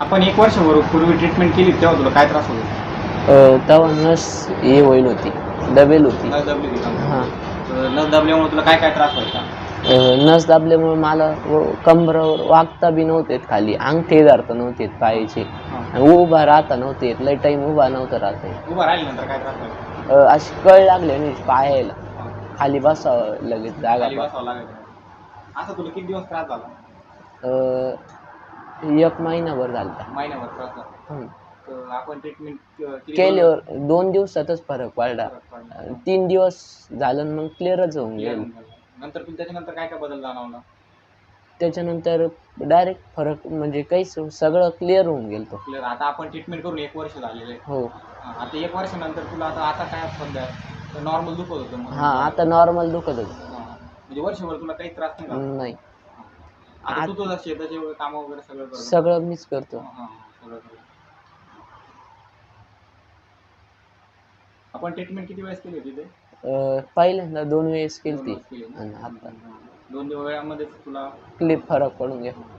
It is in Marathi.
आपण एक वर्ष पूर्वी ट्रीटमेंट केली तेव्हा तुला काय त्रास होत? तेव्हा नस हे होईल होती. दबेल होती. नस दबली होती का? हां. तर नस दबल्यामुळे तुला काय काय त्रास व्हायचा? अ, नस दाबल्यामुळे मला व- कंबरावर वागता बी नव्हते येत खाली. अंगठे धरता नव्हते येत पायाचे. आणि उभा राहता नव्हते येत लई टाईम उभा नव्हता राहता येत. उभा राहिल्यानंतर काय त्रास व्हायचा? अ, अशी कळ लागली आणि पायाला. खाली बसावं लगेच जागा खाली पा- बसावं लागायचं. असं तुला किती दिवस त्रास झाला? अ, एक महिनाभर झाला महिन्याभर त्रास झाला. तर आपण ट्रीटमेंट केल्यावर दोन दिवसातच फरक पडला. तीन दिवस झालं आणि मग क्लिअरच होऊन गेलं. नंतर त्याच्यानंतर काय काय बदल जाणवला? त्याच्यानंतर डायरेक्ट फरक म्हणजे काहीच सगळं क्लिअर होऊन गेलं तो. क्लिअर आता आपण ट्रीटमेंट करून एक वर्ष झालेलं आहे. हो. हा, आता एक वर्षानंतर तुला आता आता काय सध्या नॉर्मल दुखत होतं मग. हा आता नॉर्मल दुखत होत हा. म्हणजे वर्षभर तुला काही त्रास नाही झाला? नाही. आता तू तुझं शेताचे काम वगैरे सगळं करतो. सगळं मीच करतो. हा, सगळं करतो. आपण ट्रीटमेंट किती वेळेस केली होती ते? अ, पहिल्यांदा दोन वेळेस केली दोन ती वेळेस केली ना? आणि आता दोन दिवस वेळामध्ये तुला क्लिप फरक पडून गेला.